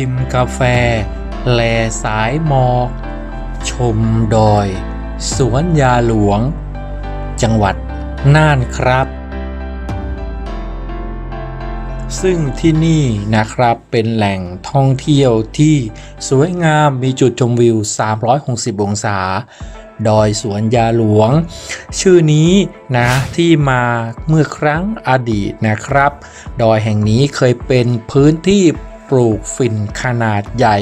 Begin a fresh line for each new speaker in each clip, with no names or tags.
ชิมกาแฟ แลสายหมอก ชมดอย สวนยาหลวง จังหวัดน่านครับ ซึ่งที่นี่นะครับเป็นแหล่งท่องเที่ยวที่สวยงามมีจุดชมวิว 360 องศาดอยสวนยาหลวง ชื่อนี้นะที่มาเมื่อครั้งอดีตนะครับ ดอยแห่งนี้เคยเป็นพื้นที่ ปลูกฝิ่นขนาดใหญ่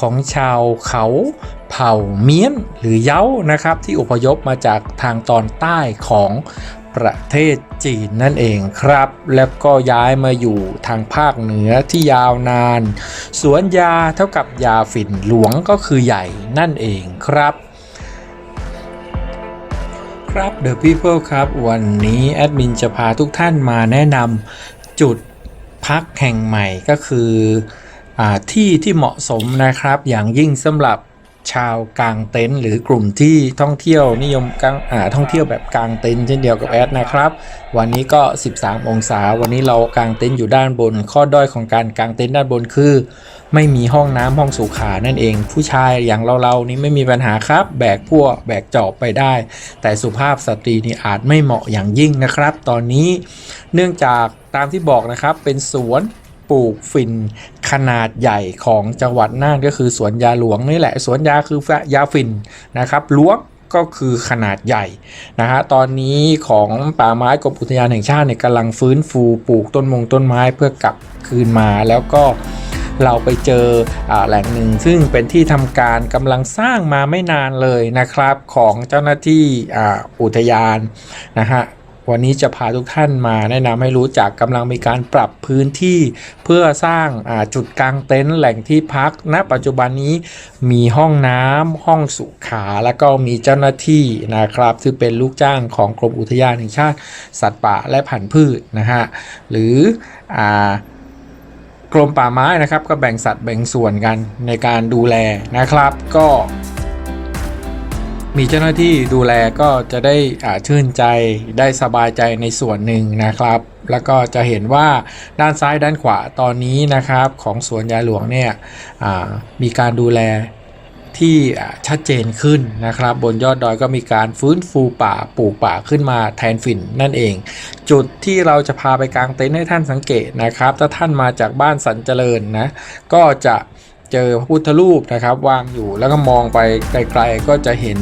ของชาวเขาเผ่าเมียนหรือเย้านะครับ ที่อพยพมาจากทางตอนใต้ของประเทศจีนนั่นเองครับ แล้วก็ย้ายมาอยู่ทางภาคเหนือที่ยาวนาน สวนยาเท่ากับยาฝิ่นหลวงก็คือใหญ่นั่นเองครับครับ The People ครับ วันนี้แอดมินจะพาทุกท่านมาแนะนำจุด พักแห่งใหม่ก็คืออที่ที่เหมาะสมนะครับอย่างยิ่งสำหรับชาวกลางเต็นท์หรือกลุ่มที่ท่องเที่ยวนิยมกางอ่าท่องเที่ยวแบบกลางเต็นท์เช่นเดียวกับแอดนะครับ วันนี้ก็ 13 องศา วันนี้เรากางเต็นท์อยู่ด้านบน ข้อด้อยของการกางเต็นท์ด้านบนคือ ไม่มีห้องน้ำห้องสุขานั่นเอง ผู้ชายอย่างเราๆนี่ไม่มีปัญหาครับ แบกพวกแบกจอบไปได้ แต่สุภาพสตรีนี่อาจไม่เหมาะอย่างยิ่งนะครับ ตอนนี้เนื่องจาก ตามที่บอกนะครับเป็นสวนปลูกฝิ่นขนาดใหญ่ของจังหวัดน่านก็คือสวนยาหลวงนี่แหละ สวนยาคือยาฝิ่นนะครับหลวงก็คือขนาดใหญ่นะฮะตอนนี้ของป่าไม้กรมอุทยานแห่งชาติเนี่ยกำลังฟื้นฟูปลูกต้นมงต้นไม้เพื่อกลับคืนมาแล้วก็เราไปเจออาแหล่งหนึ่งซึ่งเป็นที่ทำการกำลังสร้างมาไม่นานเลยนะครับของเจ้าหน้าที่อ่าอุทยานนะฮะ วันนี้จะพาทุกท่านมาแนะนำให้รู้จักกำลังมีการปรับพื้นที่เพื่อสร้างาจุดกลางเต็นท์แหล่งที่พักณปัจจุบันนี้มีห้องน้ำห้องสุขาแล้วก็มีเจ้าหน้าที่นะครับซึ่งเป็นลูกจ้างของกรมอุทยานแห่งชาติสัตว์ป่าและพันธุ์พืชนะฮะหรืออ่ากรมป่าไม้นะครับก็แบ่งสัดแบ่งส่วนกันในการดูแลนะครับ ก็ มีเจ้าหน้าที่ดูแลก็จะได้อ่าชื่นใจได้สบายใจในส่วนหนึ่งนะครับ แล้วก็จะเห็นว่าด้านซ้ายด้านขวาตอนนี้นะครับของสวนยาหลวงเนี่ยมีการดูแลที่ชัดเจนขึ้นนะครับ บนยอดดอยก็มีการฟื้นฟูป่าปลูกป่าขึ้นมาแทนฝิ่นนั่นเอง จุดที่เราจะพาไปกลางเต็นท์ให้ท่านสังเกตนะครับ ถ้าท่านมาจากบ้านสันเจริญนะก็จะ เจอพระพุทธรูปนะครับวางอยู่แล้วก็มองไปไกลๆก็จะเห็น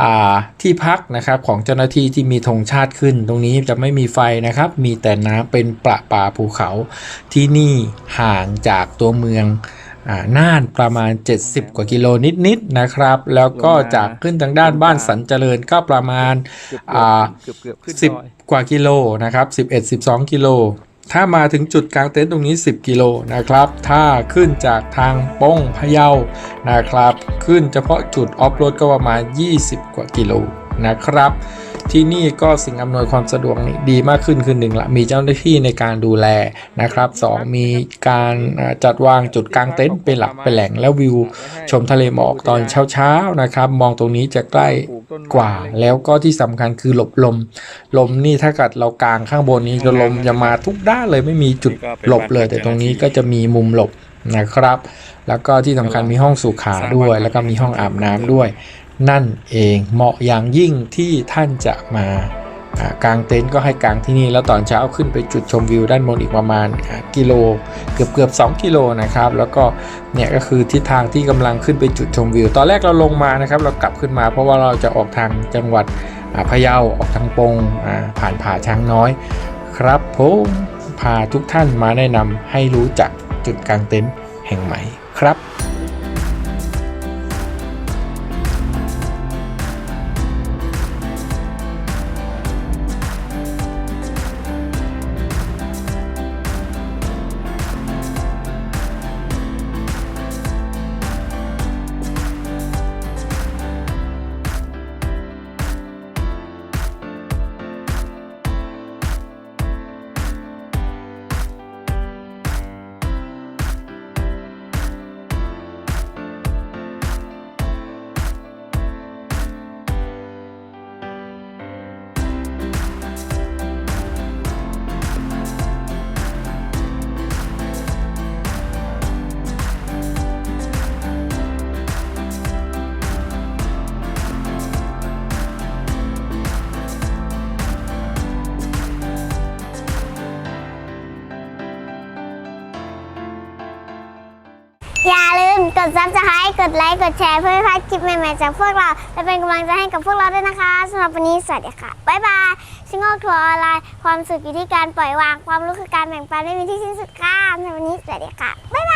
อ่าที่พักนะครับของเจ้าหน้าที่ที่มีธงชาติขึ้น ตรงนี้จะไม่มีไฟนะครับ มีแต่น้ำเป็นประป่าภูเขาที่นี่ห่างจากตัวเมืองอ่าน่านประมาณ 70 กว่ากิโลนิดๆนะครับ แล้วก็จากขึ้นทางด้านบ้านสันเจริญก็ประมาณอ่า
เกือบเกือบขึ้น
สิบ
ดอย
กว่ากิโลนะครับ 11 12 กิโล ถ้ามาถึงจุดกลางเต็นท์ตรงนี้ 10 กิโลนะครับ ถ้าขึ้นจากทางป้งพะเยานะครับ ขึ้นเฉพาะจุดออฟโรดก็ประมาณ 20 กว่ากิโลนะครับ ที่นี่ก็สิ่งอำนวยความสะดวกนี่ดีมากขึ้นคือหนึ่งละมีเจ้าหน้าที่ในการดูแลนะครับสองมีการจัดวางจุดกลางเต็นท์เป็นหลักเป็นแหล่งแล้ววิว ชมทะเลหมอกตอนเช้าๆนะครับ มองตรงนี้จะใกล้กว่า แล้วก็ที่สำคัญคือหลบลม ลมนี่ถ้าเกิดเรากางข้างบนนี้จะลมจะมาทุกด้านเลยไม่มีจุดหลบเลย แต่ตรงนี้ก็จะมีมุมหลบนะครับ แล้วก็ที่สำคัญมีห้องสุขาด้วย แล้วก็มีห้องอาบน้ำด้วย นั่นเองเหมาะอย่างยิ่งที่ท่านจะมากางเต็นท์ก็ให้กางที่นี่ แล้วตอนเช้าขึ้นไปจุดชมวิวด้านบนอีกประมาณกิโลเกือบเกือบ2กิโลนะครับ แล้วก็เนี่ยก็คือทิศทางที่กำลังขึ้นไปจุดชมวิว ตอนแรกเราลงมานะครับ เรากลับขึ้นมาเพราะว่าเราจะออกทางจังหวัดพะเยาออกทางปงผ่านผาช้างน้อย ครับผมพาทุกท่านมาแนะนำให้รู้จักจุดกางเต็นท์แห่งใหม่ครับ
อย่าลืมกดซับสไครต์กดไลค์ กดแชร์เพื่อไม่พลาดคลิปใหม่ๆจากพวกเรา และเป็นกำลังใจให้กับพวกเราด้วยนะคะสำหรับวันนี้สวัสดีค่ะ บ๊ายบาย ชิงโง่ทัวร์ออนไลน์ ความสุขอยู่ที่การปล่อยวาง ความรู้คือการแบ่งปันไม่มีที่สิ้นสุดค่ะสำหรับวันนี้สวัสดีค่ะ บ๊ายบาย